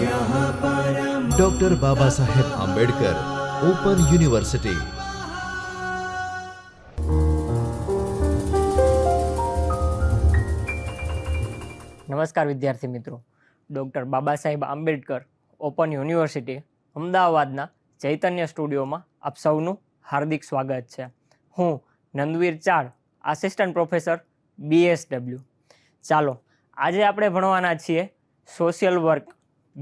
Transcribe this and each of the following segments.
Doctor Baba Saheb Ambedkar open university નમસ્કાર વિદ્યાર્થી મિત્રો. Doctor Baba Saheb Ambedkar open university અમદાવાદના ચૈતન્ય સ્ટુડિયોમાં આપ સૌનું હાર્દિક સ્વાગત છે. હું નંદવીર ચાર આસિસ્ટન્ટ પ્રોફેસર બીએસડબલ્યુ ચાલો, આજે આપણે ભણવાના છીએ social work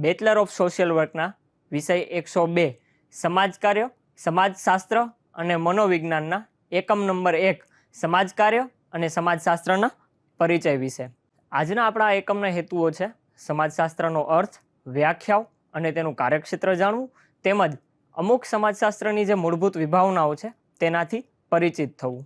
bachelor of social વર્કના વિષય એકસો બે, સમાજ કાર્ય, સમાજશાસ્ત્ર અને મનોવિજ્ઞાનના એકમ નંબર એક, સમાજ કાર્ય અને સમાજશાસ્ત્રના પરિચય વિશે. આજના આપણા એકમના હેતુઓ છે સમાજશાસ્ત્રનો અર્થ, વ્યાખ્યાઓ અને તેનું કાર્યક્ષેત્ર જાણવું, તેમજ અમુક સમાજશાસ્ત્રની જે મૂળભૂત વિભાવનાઓ છે તેનાથી પરિચિત થવું.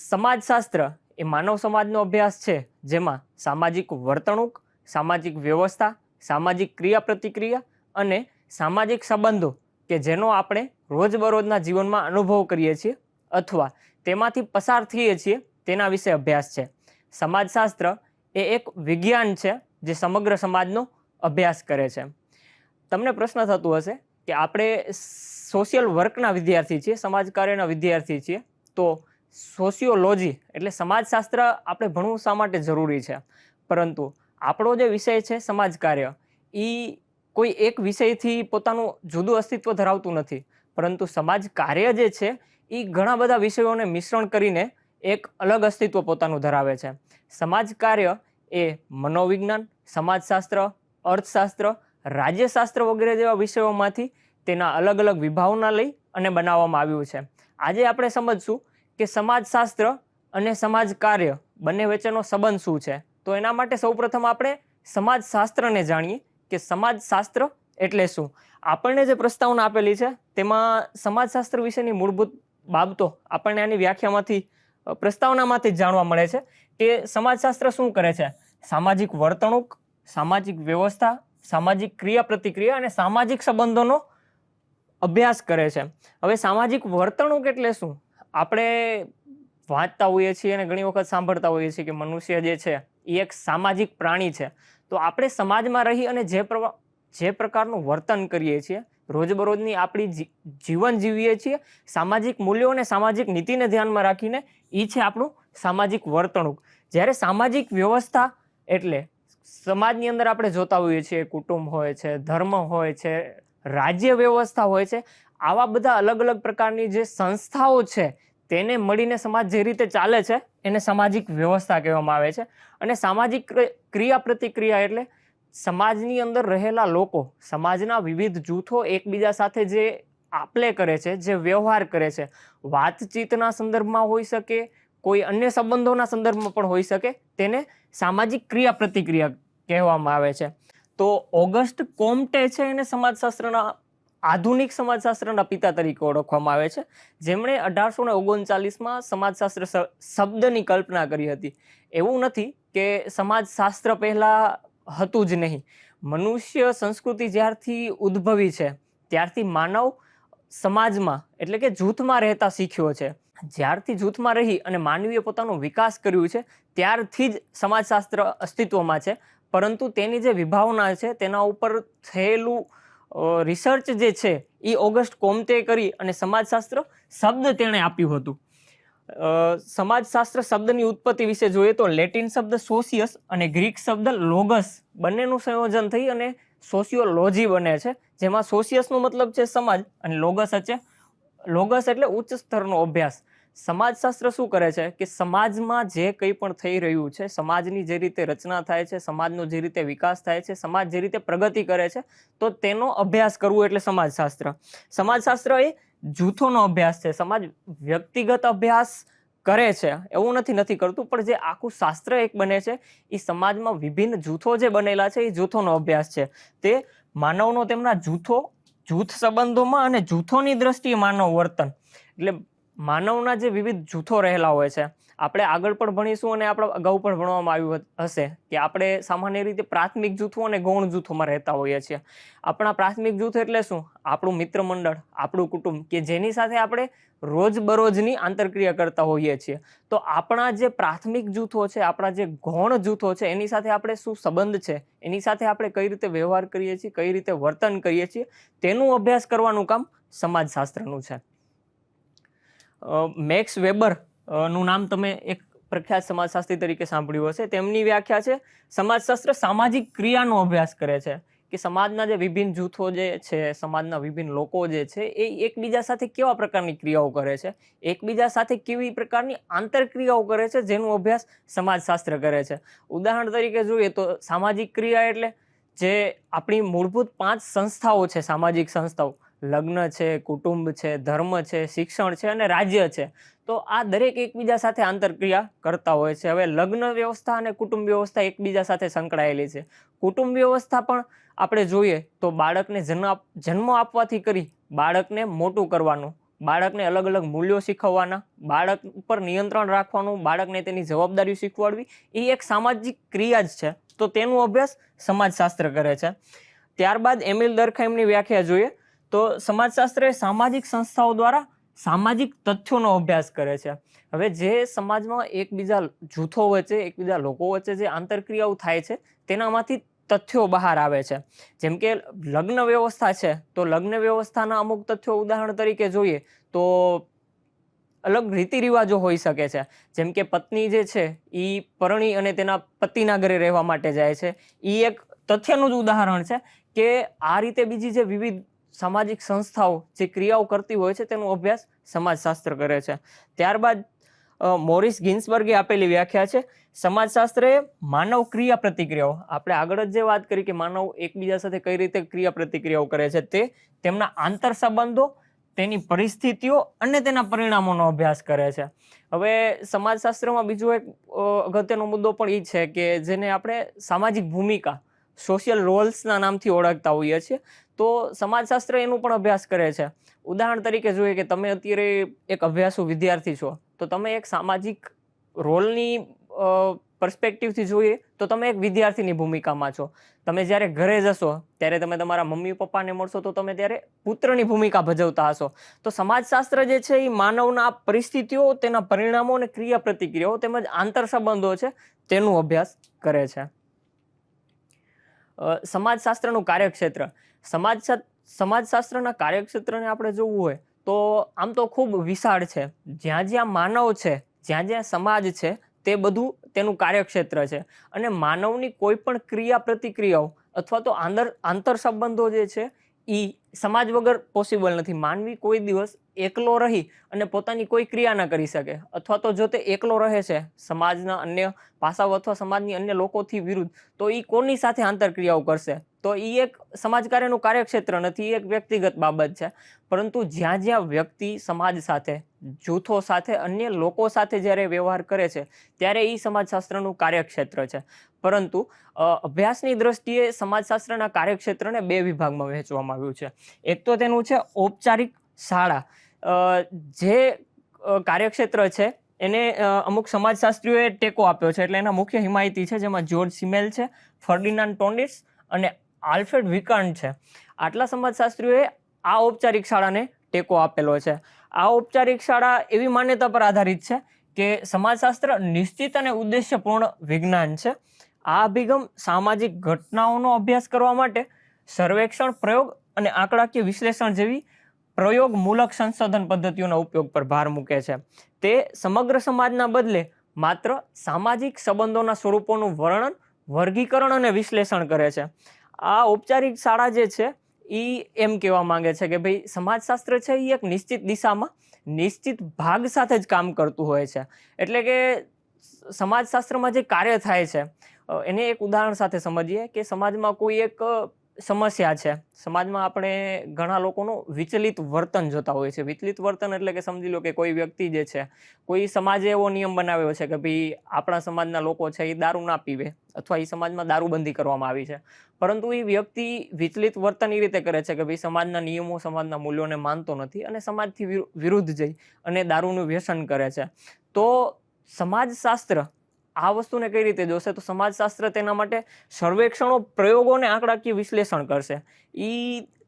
સમાજશાસ્ત્ર એ માનવ સમાજનો અભ્યાસ છે જેમાં સામાજિક વર્તણૂક સામાજિક વ્યવસ્થા, સામાજિક ક્રિયા પ્રતિક્રિયા અને સામાજિક સંબંધો કે જેનો આપણે રોજબરોજના જીવનમાં અનુભવ કરીએ છીએ અથવા તેમાંથી પસાર થઈએ છીએ તેના વિશે અભ્યાસ છે. સમાજશાસ્ત્ર એ એક વિજ્ઞાન છે જે સમગ્ર સમાજનો અભ્યાસ કરે છે. તમને પ્રશ્ન થતું હશે કે આપણે સોશિયલ વર્કના વિદ્યાર્થી છીએ, સમાજ કાર્યના વિદ્યાર્થી છીએ, તો સોશિયોલોજી એટલે સમાજશાસ્ત્ર આપણે ભણવું શા માટે જરૂરી છે? પરંતુ આપણો જે વિષય છે, સમાજ કાર્ય એ કોઈ એક વિષયથી પોતાનું જુદું અસ્તિત્વ ધરાવતું નથી. પરંતુ સમાજ કાર્ય જે છે એ ઘણા બધા વિષયોને મિશ્રણ કરીને એક અલગ અસ્તિત્વ પોતાનું ધરાવે છે. સમાજ કાર્ય એ મનોવિજ્ઞાન, સમાજશાસ્ત્ર, અર્થશાસ્ત્ર, રાજ્યશાસ્ત્ર વગેરે જેવા વિષયોમાંથી તેના અલગ અલગ વિભાવના લઈ અને બનાવવામાં આવ્યું છે. આજે આપણે સમજશું કે સમાજશાસ્ત્ર અને સમાજ કાર્ય બંને વચ્ચેનો સંબંધ શું છે? તો એના માટે સૌપ્રથમ આપણે સમાજશાસ્ત્રને જાણીએ કે સમાજશાસ્ત્ર એટલે શું? આપણને જે પ્રસ્તાવના આપેલી છે, તેમાં સમાજશાસ્ત્ર વિશેની મૂળભૂત બાબતો આપણને આની વ્યાખ્યામાંથી પ્રસ્તાવનામાંથી જાણવા મળે છે કે સમાજશાસ્ત્ર શું કરે છે? સામાજિક વર્તણૂક, સામાજિક વ્યવસ્થા, સામાજિક ક્રિયા પ્રતિક્રિયા અને સામાજિક સંબંધોનો અભ્યાસ કરે છે. હવે સામાજિક વર્તણૂક એટલે શું? આપણે વાંચતા હોઈએ છીએ અને ઘણી વખત સાંભળતા હોઈએ છીએ કે મનુષ્ય જે છે એ એક સામાજિક પ્રાણી છે. તો આપણે સમાજમાં રહી અને જે પ્ર, જે પ્રકારનું વર્તન કરીએ છીએ, રોજબરોજની આપણી જીવન જીવીએ છીએ, સામાજિક મૂલ્યો અને સામાજિક નીતિને ધ્યાનમાં રાખીને એ છે આપણું સામાજિક વર્તણૂક. જ્યારે સામાજિક વ્યવસ્થા એટલે સમાજની અંદર આપણે જોતા હોઈએ છીએ, કુટુંબ હોય છે, ધર્મ હોય છે, રાજ્ય વ્યવસ્થા હોય છે, આવા બધા અલગ અલગ પ્રકારની જે સંસ્થાઓ છે તેને મળીને સમાજ જે રીતે ચાલે છે, એને સામાજિક વ્યવસ્થા કહેવામાં આવે છે. અને સામાજિક ક્રિયા પ્રતિક્રિયા એટલે સમાજની અંદર રહેલા લોકો, સમાજના વિવિધ જૂથો એકબીજા સાથે જે આપલે કરે છે, જે વ્યવહાર કરે છે, વાતચીતના સંદર્ભમાં હોઈ શકે, કોઈ અન્ય સંબંધોના સંદર્ભમાં પણ હોઈ શકે, તેને સામાજિક ક્રિયા પ્રતિક્રિયા કહેવામાં આવે છે. તો ઓગસ્ટ કોમ્ટે છે એને સમાજશાસ્ત્રના આધુનિક સમાજશાસ્ત્રના પિતા તરીકે ઓળખવામાં આવે છે. જેમણે અઢારસો ને ઓગણચાલીસમાં સમાજશાસ્ત્ર શબ્દની કલ્પના કરી હતી. એવું નથી કે સમાજશાસ્ત્ર પહેલાં હતું જ નહીં. મનુષ્ય સંસ્કૃતિ જ્યારથી ઉદ્ભવી છે, ત્યારથી માનવ સમાજમાં, એટલે કે જૂથમાં રહેતા શીખ્યો છે. જ્યારથી જૂથમાં રહી અને માનવીએ પોતાનો વિકાસ કર્યું છે, ત્યારથી જ સમાજશાસ્ત્ર અસ્તિત્વમાં છે. પરંતુ તેની જે વિભાવના છે, તેના ઉપર થયેલું રિસર્ચ જે છે એ ઓગસ્ટ કોમતે કરી અને સમાજશાસ્ત્ર શબ્દ તેણે આપ્યું હતું. સમાજશાસ્ત્ર શબ્દની ઉત્પત્તિ વિશે જોઈએ તો લેટિન શબ્દ સોશિયસ અને ગ્રીક શબ્દ લોગસ બંનેનું સંયોજન થઈ અને સોશિયોલોજી બને છે, જેમાં સોશિયસનો મતલબ છે સમાજ અને લોગસ છે. લોગસ એટલે ઉચ્ચ સ્તરનો અભ્યાસ. સમાજશાસ્ત્ર શું કરે છે? કે સમાજમાં જે કંઈ પણ થઈ રહ્યું છે, સમાજની જે રીતે રચના થાય છે, સમાજનો જે રીતે વિકાસ થાય છે, સમાજ જે રીતે પ્રગતિ કરે છે, તો તેનો અભ્યાસ કરવો એટલે સમાજશાસ્ત્ર. સમાજશાસ્ત્ર એ જૂથોનો અભ્યાસ છે. સમાજ વ્યક્તિગત અભ્યાસ કરે છે. એવું નથી નથી કરતું, પણ જે આખું શાસ્ત્ર એક બને છે, એ સમાજમાં વિભિન્ન જૂથો જે બનેલા છે, એ જૂથોનો અભ્યાસ છે. તે માનવનો તેમના જૂથો, જૂથ સંબંધોમાં અને જૂથોની દ્રષ્ટિએ માનવ વર્તન. એટલે માનવના જે વિવિધ જૂથો રહેલા હોય છે, આપણે આગળ પણ ભણીશું અને આપણે અગાઉ પણ ભણવામાં આવ્યું હશે કે આપણે સામાન્ય રીતે પ્રાથમિક જૂથો અને ગૌણ જૂથોમાં રહેતા હોઈએ છીએ. આપણા પ્રાથમિક જૂથ એટલે શું? આપણું મિત્ર મંડળ, આપણું કુટુંબ કે જેની સાથે આપણે રોજબરોજની આંતરક્રિયા કરતા હોઈએ છીએ. તો આપણા જે પ્રાથમિક જૂથો છે, આપણા જે ગૌણ જૂથો છે, એની સાથે આપણે શું સંબંધ છે? એની સાથે આપણે કઈ રીતે વ્યવહાર કરીએ છીએ, કઈ રીતે વર્તન કરીએ છીએ? તેનું અભ્યાસ કરવાનું કામ સમાજશાસ્ત્રનું છે. મેક્સ વેબરનું નામ તમે એક પ્રખ્યાત સમાજશાસ્ત્રી તરીકે સાંભળ્યું હશે. તેમની વ્યાખ્યા છે, સમાજશાસ્ત્ર સામાજિક ક્રિયાનો અભ્યાસ કરે છે. કે સમાજના જે વિભિન્ન જૂથો જે છે, સમાજના વિભિન્ન લોકો જે છે, એ એકબીજા સાથે કેવા પ્રકારની ક્રિયાઓ કરે છે? એકબીજા સાથે કેવી પ્રકારની આંતરક્રિયાઓ કરે છે, જેનો અભ્યાસ સમાજશાસ્ત્ર કરે છે? ઉદાહરણ તરીકે જોઈએ તો સામાજિક ક્રિયા એટલે જે આપણી મૂળભૂત પાંચ સંસ્થાઓ છે, સામાજિક સંસ્થાઓ. લગ્ન છે, કુટુંબ છે, ધર્મ છે, શિક્ષણ છે અને રાજ્ય છે. તો આ દરેક એકબીજા સાથે આંતરક્રિયા કરતા હોય છે. હવે લગ્ન વ્યવસ્થા અને કુટુંબ વ્યવસ્થા એકબીજા સાથે સંકળાયેલી છે. કુટુંબ વ્યવસ્થા પણ આપણે જોઈએ તો બાળકને જન્મ જન્મ આપવાથી કરી બાળકને મોટું કરવાનું, બાળકને અલગ અલગ મૂલ્યો શીખવવાના, બાળક ઉપર નિયંત્રણ રાખવાનું, બાળકને તેની જવાબદારી શીખવાડવી, એ એક સામાજિક ક્રિયા જ છે. તો તેનો અભ્યાસ સમાજશાસ્ત્ર કરે છે. ત્યારબાદ એમિલ દરખાઈમની વ્યાખ્યા જોઈએ. તો સમાજશાસ્ત્ર એ સામાજિક સંસ્થાઓ દ્વારા સામાજિક તથ્યોનો અભ્યાસ કરે છે. હવે જે સમાજમાં એકબીજા જૂથો વચ્ચે, એકબીજા લોકો વચ્ચે જે આંતરક્રિયાઓ થાય છે, તેનામાંથી તથ્યો બહાર આવે છે. જેમ કે લગ્ન વ્યવસ્થા છે, તો લગ્ન વ્યવસ્થાના અમુક તથ્યો ઉદાહરણ તરીકે જોઈએ, તો અલગ રીતિ રિવાજો હોઈ શકે છે. જેમ કે પત્ની જે છે એ પરણી અને તેના પતિના ઘરે રહેવા માટે જાય છે. એ એક તથ્યનું જ ઉદાહરણ છે કે આ રીતે બીજી જે વિવિધ સામાજિક સંસ્થાઓ જે ક્રિયાઓ કરતી હોય છે, તેનો અભ્યાસ સમાજશાસ્ત્ર કરે છે. ત્યારબાદ મોરિસ ગિન્સબર્ગે આપેલી વ્યાખ્યા છે, સમાજશાસ્ત્ર એ માનવ ક્રિયા પ્રતિક્રિયાઓ આપણે આગળ જ જે વાત કરી કે માનવ એકબીજા સાથે કઈ રીતે ક્રિયા પ્રતિક્રિયાઓ કરે છે, તે તેમના આંતર સંબંધો, તેની પરિસ્થિતિઓ અને તેના પરિણામોનો અભ્યાસ કરે છે. હવે સમાજશાસ્ત્રમાં બીજો એક અગત્યનો મુદ્દો પણ એ છે કે જેને આપણે સામાજિક ભૂમિકા સોશિયલ રોલ્સના નામથી ઓળખતા હોઈએ છીએ તો સમાજશાસ્ત્ર એનું પણ અભ્યાસ કરે છે. ઉદાહરણ તરીકે જોઈએ કે તમે અત્યારે એક અભ્યાસુ વિદ્યાર્થી છો, તો તમે એક સામાજિક રોલની પર્સપેક્ટિવથી જોઈએ, તો તમે એક વિદ્યાર્થીની ભૂમિકામાં છો. તમે જ્યારે ઘરે જશો, ત્યારે તમે તમારા મમ્મી પપ્પાને મળશો, તો તમે ત્યારે પુત્રની ભૂમિકા ભજવતા હશો. તો સમાજશાસ્ત્ર જે છે એ માનવના પરિસ્થિતિઓ, તેના પરિણામો અને ક્રિયા પ્રતિક્રિયાઓ તેમજ આંતર સંબંધો છે, તેનું અભ્યાસ કરે છે. સમાજશાસ્ત્રનું કાર્યક્ષેત્ર. સમાજ સમાજશાસ્ત્રના કાર્યક્ષેત્રને આપણે જોવું હોય તો આમ તો ખૂબ વિશાળ છે. જ્યાં જ્યાં માનવ છે, જ્યાં જ્યાં સમાજ છે, તે બધું તેનું કાર્યક્ષેત્ર છે. અને માનવની કોઈ પણ ક્રિયા પ્રતિક્રિયાઓ અથવા તો આંતર આંતર સંબંધો જે છે એ સમાજ વગર પોસિબલ નથી. માનવી કોઈ દિવસ એકલો રહી અને પોતાની કોઈ ક્રિયા ના કરી શકે. અથવા તો જો તે એકલો રહે છે, સમાજના અન્ય પાસાઓ અથવા સમાજની અન્ય લોકોથી વિરુદ્ધ, તો એ કોની સાથે આંતરક્રિયાઓ કરશે? તો એ એક સમાજ કાર્યનું કાર્યક્ષેત્ર નથી એક વ્યક્તિગત બાબત છે. પરંતુ જ્યાં જ્યાં વ્યક્તિ સમાજ સાથે, જૂથો સાથે, અન્ય લોકો સાથે જ્યારે વ્યવહાર કરે છે, ત્યારે એ સમાજશાસ્ત્રનું કાર્યક્ષેત્ર છે. પરંતુ અભ્યાસની દ્રષ્ટિએ સમાજશાસ્ત્રના કાર્યક્ષેત્રને બે વિભાગમાં વહેંચવામાં આવ્યું છે. એક તો તેનું છે ઔપચારિક શાળા. જે કાર્યક્ષેત્ર છે, એને અમુક સમાજશાસ્ત્રીઓએ ટેકો આપ્યો છે, એટલે એના મુખ્ય હિમાયતી છે, જેમાં જ્યોર્જ સિમેલ છે, ફર્ડિનાન્ડ ટોન્ડિસ અને આલ્ફ્રેડ વિકાન્ડ છે. આટલા સમાજશાસ્ત્રીઓએ આ ઔપચારિક શાળાને ટેકો આપેલો છે. આ ઔપચારિક શાળા એવી માન્યતા પર આધારિત છે કે સમાજશાસ્ત્ર નિશ્ચિત અને ઉદ્દેશ્યપૂર્ણ વિજ્ઞાન છે. આ અભિગમ સામાજિક ઘટનાઓનો અભ્યાસ કરવા માટે સર્વેક્ષણ પ્રયોગ અને આંકડાકીય વિશ્લેષણ જેવી પ્રયોગમૂલક સંશોધન પદ્ધતિઓના ઉપયોગ પર ભાર મૂકે છે. તે સમગ્ર સમાજના બદલે માત્ર સામાજિક સંબંધોના સ્વરૂપોનું વર્ણન, વર્ગીકરણ અને વિશ્લેષણ કરે છે. આ ઔપચારિક શાળા જે છે એ એમ કહેવા માંગે છે કે ભાઈ સમાજશાસ્ત્ર છે એ એક નિશ્ચિત દિશામાં, નિશ્ચિત ભાગ સાથે જ કામ કરતું હોય છે. એટલે કે સમાજશાસ્ત્રમાં જે કાર્ય થાય છે એને એક ઉદાહરણ સાથે સમજીએ કે સમાજમાં કોઈ એક સમસ્યા છે. સમાજમાં આપણે ઘણા લોકોનું વિચલિત વર્તન જોતા હોય છે વિચલિત વર્તન એટલે કે સમજી લો કે કોઈ વ્યક્તિ જે છે, કોઈ સમાજે એવો નિયમ બનાવ્યો છે કે ભાઈ આપણા સમાજના લોકો છે એ દારૂ ના પીવે અથવા એ સમાજમાં દારૂબંધી કરવામાં આવી છે. પરંતુ એ વ્યક્તિ વિચલિત વર્તન એ રીતે કરે છે કે ભાઈ સમાજના નિયમો સમાજના મૂલ્યોને માનતો નથી અને સમાજથી વિરુદ્ધ જઈ અને દારૂનું વ્યસન કરે છે. તો સમાજશાસ્ત્ર આ વસ્તુને કઈ રીતે જોશે? તો સમાજશાસ્ત્ર તેના માટે સર્વેક્ષણો પ્રયોગો અને આંકડાકીય વિશ્લેષણ કરશે. એ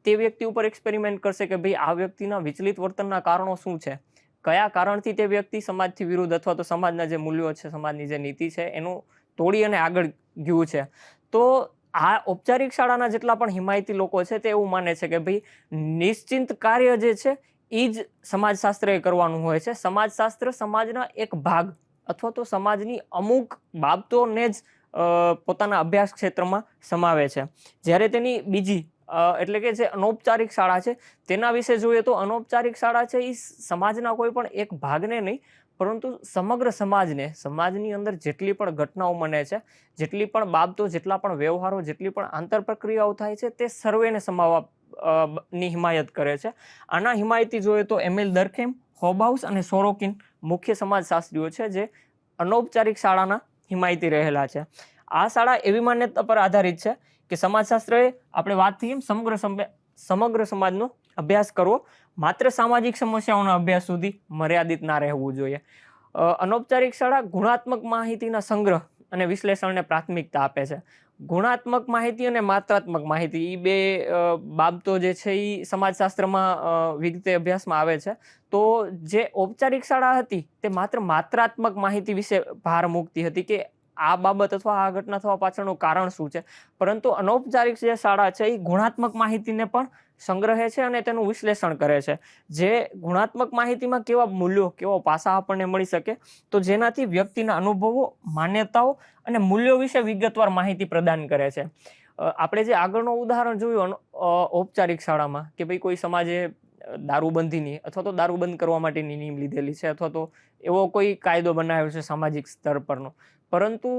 તે વ્યક્તિ ઉપર એક્સપેરિમેન્ટ કરશે કે ભાઈ આ વ્યક્તિના વિચલિત વર્તનના કારણો શું છે? કયા કારણથી તે વ્યક્તિ સમાજથી વિરુદ્ધ અથવા તો સમાજના જે મૂલ્યો છે, સમાજની જે નીતિ છે, એનું તોડી અને આગળ ગયું છે. તો આ ઔપચારિક શાળાના જેટલા પણ હિમાયતી લોકો છે તે એવું માને છે કે ભાઈ નિશ્ચિંત કાર્ય જે છે એ જ સમાજશાસ્ત્ર એ કરવાનું હોય છે. સમાજશાસ્ત્ર સમાજના એક ભાગ અથવા તો સમાજની અમુક બાબતોને જ પોતાના અભ્યાસ ક્ષેત્રમાં સમાવે છે. જ્યારે તેની બીજી એટલે કે જે અનૌપચારિક શાળા છે, તેના વિશે જોઈએ તો અનૌપચારિક શાળા છે એ સમાજના કોઈ પણ એક ભાગને નહીં, પરંતુ સમગ્ર સમાજને, સમાજની અંદર જેટલી પણ ઘટનાઓ બને છે, જેટલી પણ બાબતો, જેટલા પણ વ્યવહારો, જેટલી પણ આંતર પ્રક્રિયાઓ થાય છે, તે સર્વેને સમાવવા ની હિમાયત કરે છે. આના હિમાયતી જોઈએ તો એમિલ દરખેમ, હોબાઉસ અને સોરોકિન મુખ્ય સમાજશાસ્ત્રીઓ છે જે અનૌપચારિક શાળાના હિમાયતી રહેલા છે. આ શાળા એવી માન્યતા પર આધારિત છે કે સમાજશાસ્ત્રએ આપણે વાત થઈ એમ સમગ્ર સમ- સમગ્ર સમાજનો અભ્યાસ કરવો, માત્ર સામાજિક સમસ્યાઓના અભ્યાસ સુધી મર્યાદિત ના રહેવું જોઈએ. અનૌપચારિક શાળા ગુણાત્મક માહિતીના સંગ્રહ અને વિશ્લેષણને પ્રાથમિકતા આપે છે. ગુણાત્મક માહિતી અને માત્રાત્મક માહિતી એ બે બાબતો જે છે એ સમાજશાસ્ત્રમાં વિગતે અભ્યાસમાં આવે છે. તો જે ઔપચારિક શાળા હતી તે માત્ર માત્રાત્મક માહિતી વિશે ભાર મૂકતી હતી કે આ બાબત અથવા આ ઘટના થવા પાછળનું કારણ શું છે? પરંતુ અનૌપચારિક જે શાળા છે એ ગુણાત્મક માહિતીને પણ સંગ્રહે છે અને તેનું વિશ્લેષણ કરે છે. જે ગુણાત્મક માહિતીમાં કેવા મૂલ્યો, કેવા પાસા આપણને મળી શકે, તો જેનાથી વ્યક્તિના અનુભવો, માન્યતાઓ અને મૂલ્યો વિશે વિગતવાર માહિતી પ્રદાન કરે છે. આપણે જે આગળનું ઉદાહરણ જોયું ઔપચારિક શાળામાં કે ભાઈ કોઈ સમાજે દારૂબંધીની અથવા તો દારૂબંધ કરવા માટેની નીમ લીધેલી છે અથવા તો એવો કોઈ કાયદો બનાવ્યો છે સામાજિક સ્તર પરનો. પરંતુ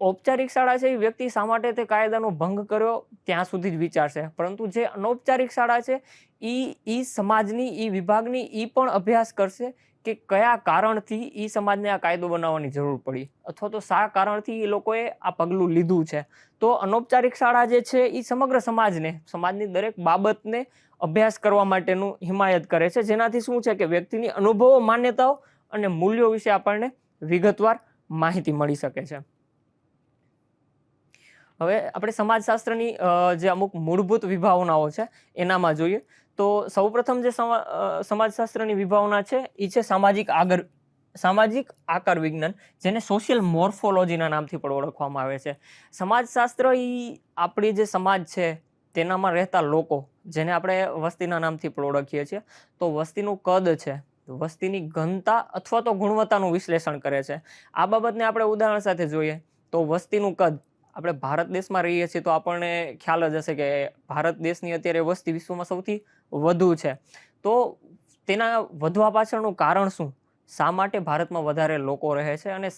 ઔપચારિક શાળા છે એ વ્યક્તિ શા માટે તે કાયદાનો ભંગ કર્યો ત્યાં સુધી જ વિચારશે. પરંતુ જે અનૌપચારિક શાળા છે એ એ સમાજની એ વિભાગની એ પણ અભ્યાસ કરશે કે કયા કારણથી એ સમાજને આ કાયદો બનાવવાની જરૂર પડી. અથવા તો શા કારણથી એ લોકોએ આ પગલું લીધું છે. તો અનૌપચારિક શાળા જે છે એ સમગ્ર સમાજને, સમાજની દરેક બાબતને અભ્યાસ કરવા માટેનું હિમાયત કરે છે. જેનાથી શું છે કે વ્યક્તિની અનુભવો, માન્યતાઓ અને મૂલ્યો વિશે આપણને વિગતવાર માહિતી મળી શકે છે. હવે આપણે સમાજશાસ્ત્રની જે અમુક મૂળભૂત વિભાવનાઓ છે એનામાં જોઈએ. તો સૌપ્રથમ જે સમા- સમાજશાસ્ત્રની વિભાવના છે એ છે સામાજિક આગળ સામાજિક આકાર વિજ્ઞાન, જેને સોશિયલ મોર્ફોલોજીના નામથી પણ ઓળખવામાં આવે છે. સમાજશાસ્ત્ર એ આપણી જે સમાજ છે તેનામાં રહેતા લોકો જેને આપણે વસ્તીના નામથી પણ ઓળખીએ છીએ. તો વસ્તીનું કદ છે, વસ્તીની ઘનતા અથવા તો ગુણવત્તાનું વિશ્લેષણ કરે છે. આ બાબતને આપણે ઉદાહરણ સાથે જોઈએ તો વસ્તીનું કદ, આપણે ભારત દેશમાં રહીએ છીએ તો આપણને ખ્યાલ જ હશે કે ભારત દેશની અત્યારે વસ્તી વિશ્વમાં સૌથી વધુ છે. તો તેના વધવા પાછળનું કારણ શું? શા માટે ભારતમાં વધારે લોકો રહે છે અને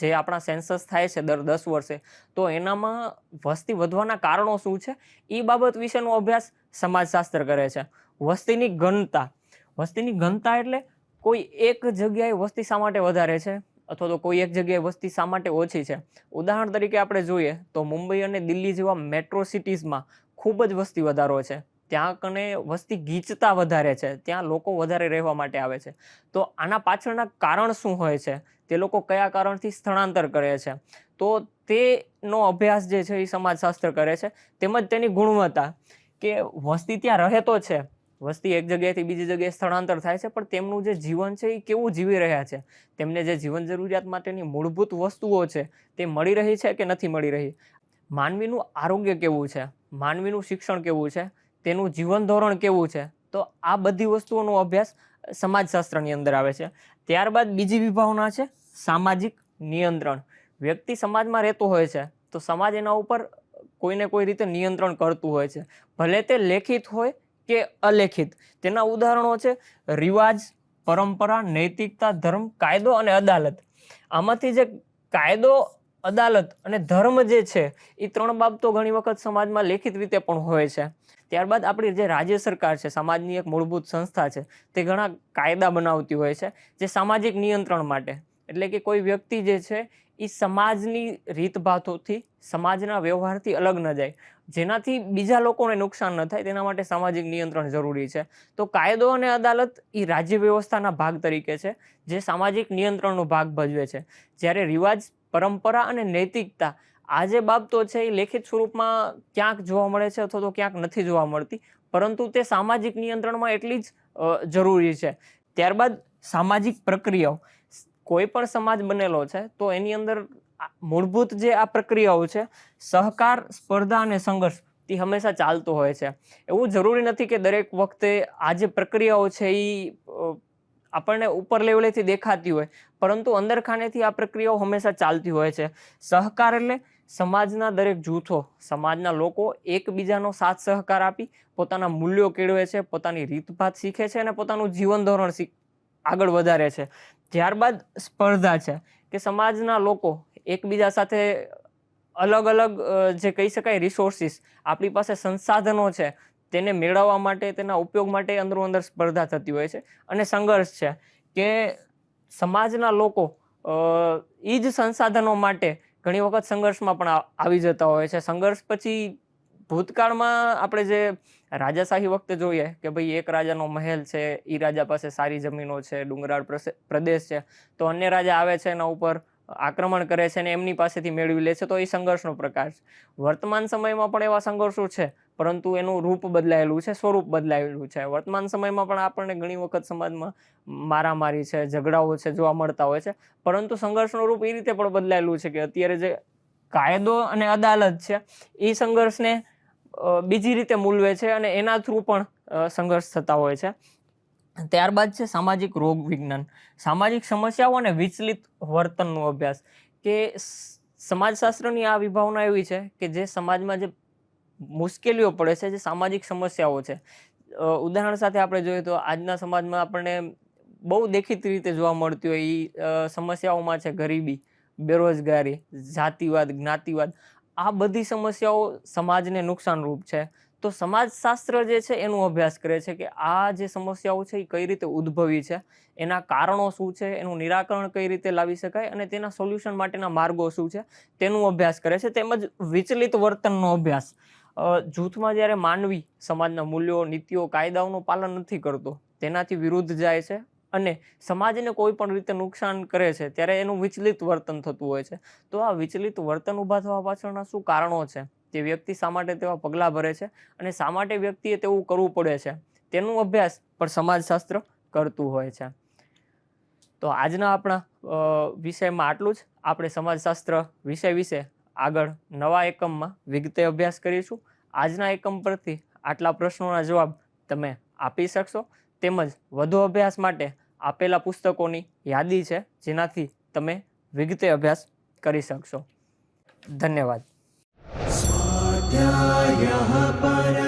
જે આપણા સેન્સસ થાય છે દર દસ વર્ષે, તો એનામાં વસ્તી વધવાના કારણો શું છે? એ બાબત વિશેનો અભ્યાસ સમાજશાસ્ત્ર કરે છે. વસ્તીની ઘનતા. વસ્તીની ઘનતા એટલે કોઈ એક જગ્યાએ વસ્તી શા માટે વધારે છે? અથવા તો કોઈ એક જગ્યાએ વસ્તી શા માટે ઓછી છે? ઉદાહરણ તરીકે આપણે જોઈએ તો મુંબઈ અને દિલ્હી જેવા મેટ્રો સિટીઝમાં ખૂબ જ વસ્તી વધારો છે. ત્યાં કને વસ્તી ગીચતા વધારે છે, ત્યાં લોકો વધારે રહેવા માટે આવે છે. તો આના પાછળના કારણ શું હોય છે? તે લોકો કયા કારણથી સ્થળાંતર કરે છે? તો તેનો અભ્યાસ જે છે એ સમાજશાસ્ત્ર કરે છે. તેમજ તેની ગુણવત્તા કે વસ્તી ત્યાં રહે તો છે. વસ્તી એક જગ્યાએથી બીજી જગ્યાએ સ્થળાંતર થાય છે, પણ તેમનું જે જીવન છે એ કેવું જીવી રહ્યા છે? તેમને જે જીવન જરૂરિયાત માટેની મૂળભૂત વસ્તુઓ છે, તે મળી રહી છે કે નથી મળી રહી? માનવીનું આરોગ્ય કેવું છે? માનવીનું શિક્ષણ કેવું છે? તેનું જીવન ધોરણ કેવું છે? તો આ બધી વસ્તુઓનો અભ્યાસ સમાજશાસ્ત્રની અંદર આવે છે. ત્યારબાદ બીજી વિભાવના છે સામાજિક નિયંત્રણ. વ્યક્તિ સમાજમાં રહેતો હોય છે, તો સમાજ એના ઉપર કોઈને કોઈ રીતે નિયંત્રણ કરતું હોય છે. ભલે તે લેખિત હોય કે અલેખિત. તેના ઉદાહરણો છે રિવાજ, પરંપરા, નૈતિકતા, ધર્મ, કાયદો અને અદાલત. આમાંથી જે કાયદો અદાલત અને ધર્મ જે છે એ ત્રણ બાબતો ઘણી વખત સમાજમાં લેખિત રીતે પણ હોય છે. ત્યારબાદ આપણી જે રાજ્ય સરકાર છે, સમાજની એક મૂળભૂત સંસ્થા છે, તે ઘણા કાયદા બનાવતી હોય છે, જે સામાજિક નિયંત્રણ માટે. એટલે કે કોઈ વ્યક્તિ જે છે એ સમાજની રીતભાતોથી સમાજના વ્યવહારથી અલગ ન જાય. જેનાથી બીજા લોકોને નુકસાન ન થાય, તેના માટે સામાજિક નિયંત્રણ જરૂરી છે. તો કાયદો અને અદાલત એ રાજ્ય વ્યવસ્થાના ભાગ તરીકે છે, જે સામાજિક નિયંત્રણનો ભાગ ભજવે છે. જ્યારે રિવાજ પરંપરા અને નૈતિકતા. આ જે બાબતો છે એ લેખિત સ્વરૂપમાં ક્યાંક જોવા મળે છે અથવા તો ક્યાંક નથી જોવા મળતી, પરંતુ તે સામાજિક નિયંત્રણમાં એટલી જ જરૂરી છે. ત્યારબાદ સામાજિક પ્રક્રિયાઓ. કોઈ પણ સમાજ બનેલો છે તો એની અંદર મૂળભૂત જે આ પ્રક્રિયાઓ છે, સહકાર, સ્પર્ધા અને સંઘર્ષ, તે હંમેશા ચાલતો હોય છે. એવું જરૂરી નથી કે દરેક વખતે આ જે પ્રક્રિયાઓ છે એ આપણને ઉપર લેવલેથી દેખાતી હોય. પરંતુ અંદરખાનેથી આ પ્રક્રિયાઓ હંમેશા ચાલતી હોય છે. સહકાર એટલે સમાજના દરેક જૂથો, સમાજના લોકો એકબીજાનો સાથ સહકાર આપી પોતાના મૂલ્યો કેળવે છે, પોતાની રીતભાત શીખે છે અને પોતાનું જીવન ધોરણ આગળ વધારે છે. ત્યારબાદ સ્પર્ધા છે, કે સમાજના લોકો એકબીજા સાથે અલગ અલગ જે કહી શકાય રિસોર્સિસ આપણી પાસે સંસાધનો છે તેને મેળવવા માટે, તેના ઉપયોગ માટે અંદરો અંદર સ્પર્ધા થતી હોય છે. અને સંઘર્ષ છે કે સમાજના લોકો એ જ સંસાધનો માટે ઘણી વખત સંઘર્ષમાં પણ આવી જતા હોય છે. સંઘર્ષ પછી ભૂતકાળમાં આપણે જે રાજાશાહી વખતે જોઈએ કે ભાઈ એક રાજાનો મહેલ છે એ રાજા પાસે સારી જમીનો છે, ડુંગરાળ પ્રદેશ છે, તો અન્ય રાજા આવે છે એના ઉપર આક્રમણ કરે છે અને એમની પાસેથી મેળવી લે છે, તો એ સંઘર્ષનો પ્રકાર છે. વર્તમાન સમયમાં પણ એવા સંઘર્ષો છે. પરંતુ એનું રૂપ બદલાયેલું છે, સ્વરૂપ બદલાયેલું છે. વર્તમાન સમયમાં પણ આપણને ઘણી વખત સમાજમાં મારામારી છે, ઝઘડાઓ છે, જોવા મળતા હોય છે. પરંતુ સંઘર્ષનું રૂપ એ રીતે પણ બદલાયેલું છે કે અત્યારે જે કાયદો અને અદાલત છે, એ સંઘર્ષને બીજી રીતે મૂલવે છે અને એના થ્રુ પણ સંઘર્ષ થતા હોય છે. ત્યારબાદ છે સામાજિક રોગ વિજ્ઞાન. સામાજિક સમસ્યાઓ અને વિચલિત વર્તનનો અભ્યાસ. કે સમાજશાસ્ત્રની આ વિભાવના એવી છે કે જે સમાજમાં જે મુશ્કેલીઓ પડે છે, જે સામાજિક સમસ્યાઓ છે. ઉદાહરણ સાથે આપણે જોઈએ તો આજના સમાજમાં આપણને બહુ દેખીતી રીતે જોવા મળતી હોય એ સમસ્યાઓમાં છે ગરીબી, બેરોજગારી, જાતિવાદ, જ્ઞાતિવાદ. આ બધી સમસ્યાઓ સમાજને નુકસાનરૂપ છે. તો સમાજશાસ્ત્ર જે છે એનો અભ્યાસ કરે છે કે આ જે સમસ્યાઓ છે એ કઈ રીતે ઉદ્ભવી છે, એના કારણો શું છે, એનું નિરાકરણ કઈ રીતે લાવી શકાય અને તેના સોલ્યુશન માટેના માર્ગો શું છે, તેનું અભ્યાસ કરે છે. તેમજ વિચલિત વર્તનનો અભ્યાસ. જૂથમાં જ્યારે માનવી સમાજના મૂલ્યો, નીતિઓ, કાયદાઓનું પાલન નથી કરતો, તેનાથી વિરુદ્ધ જાય છે અને સમાજને કોઈ પણ રીતે નુકસાન કરે છે, ત્યારે એનું વિચલિત વર્તન થતું હોય છે. તો આ વિચલિત વર્તન ઊભા થવા પાછળના શું કારણો છે? તે વ્યક્તિ શા માટે તેવા પગલાં ભરે છે અને શા માટે વ્યક્તિએ તેવું કરવું પડે છે? તેનું અભ્યાસ પણ સમાજશાસ્ત્ર કરતું હોય છે. તો આજના આપણા વિષયમાં આટલું જ. આપણે સમાજશાસ્ત્ર વિષય વિશે આગળ નવા એકમમાં વિગતે અભ્યાસ કરીશું. આજના એકમ પરથી આટલા પ્રશ્નોના જવાબ તમે આપી શકશો. તેમજ વધુ અભ્યાસ માટે આપેલા પુસ્તકોની યાદી છે, જેનાથી તમે વિગતે અભ્યાસ કરી શકશો. ધન્યવાદ. પર